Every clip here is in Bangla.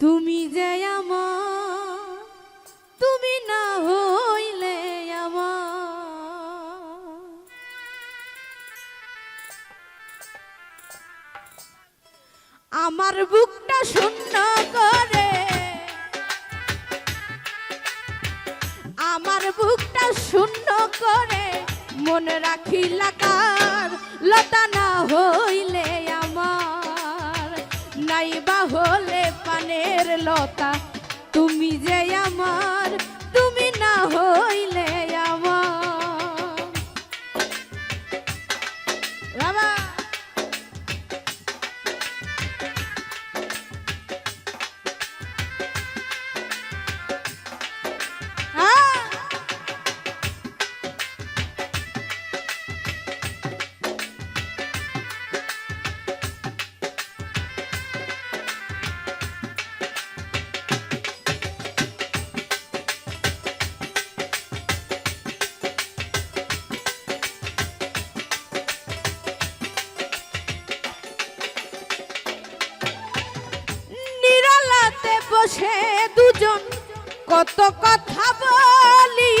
তুমি যে তুমি না হইলে আমার। বুকটা শূন্য করে। আমার বুকটা শূন্য করে। মনে রাখি লাকার লতা না হইলে আমার। নাই বা হলে পানের লতা। তুমি যে বসে দুজন, কত কথা বলি।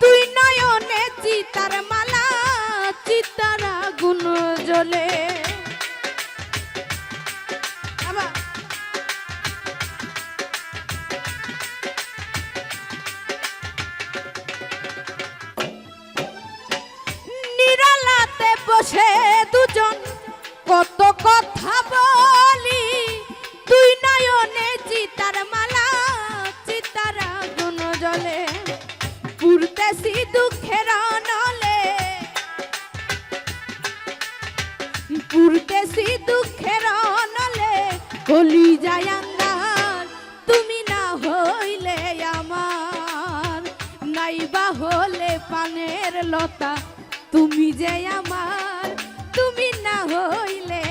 তুই নয়নে চিতার মালা, চিতার আগুন জ্বলে। নিরালাতে বসে দুজন, কত পুরতেছি দুঃখের নলে পুরতেছি দুঃখের নলে কলি যায় তুমি না হইলে আমার, নাইবা হলে পানের লতা। তুমি যে আমার, তুমি না হইলে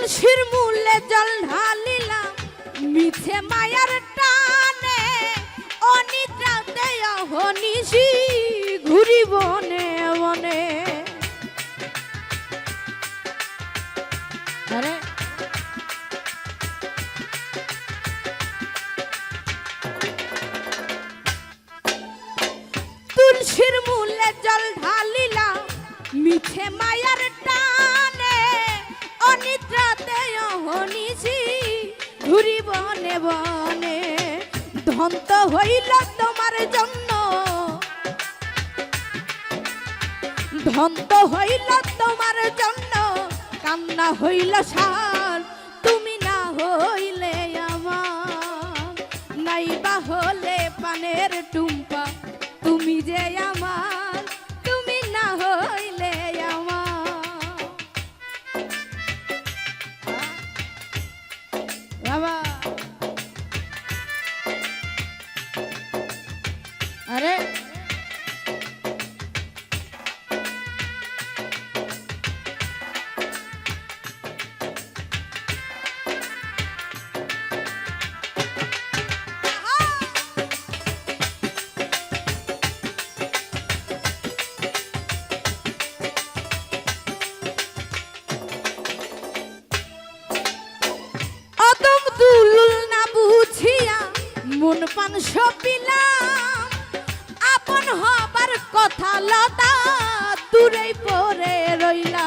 তুলসীর মূলে জল ঢালিলাম, মিছে মায়ার টানে অনিদ্রাতে অহনিশি ঘুরি বনে বনে তুলসীর মূলে জল ঢালিলাম, মিছে মায়ার টানে অনিদ্রাতে অহনিছি ঘুরি বনে বনে ধন্ত হইল তোমার জন্য। ধন্ত হইল তোমার কান্না হইল সার, তুমি না হইলে আমার। নাইবা হলে পানের টুম্পা, তুমি যে আমার, তুমি না হইলে বাবা আরে মন পান সপিলাম আপন হবার কথা লতা দূরেই পরে রইলা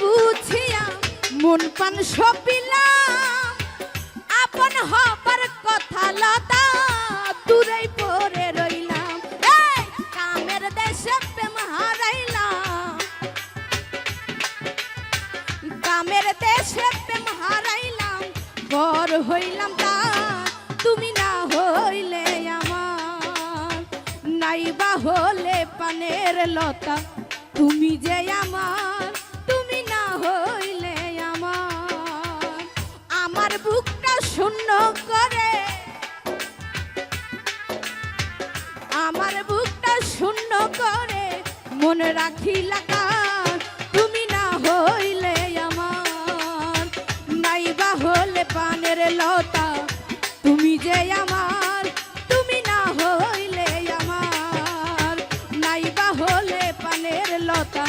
বুঝিয়া মন পান সপিলাম আপন হবার কথা লতা হইলাম তার তুমি না হইলে আমার। নাইবা হলে পানের লতা, তুমি যে আমার, তুমি না হইলে আমার। আমার বুকটা শূন্য করে। আমার বুকটা শূন্য করে, মনে রাখিলা গাছের লতা তুমি যে আমার তুমি না হইলে আমার। নাইবা হলে পানের লতা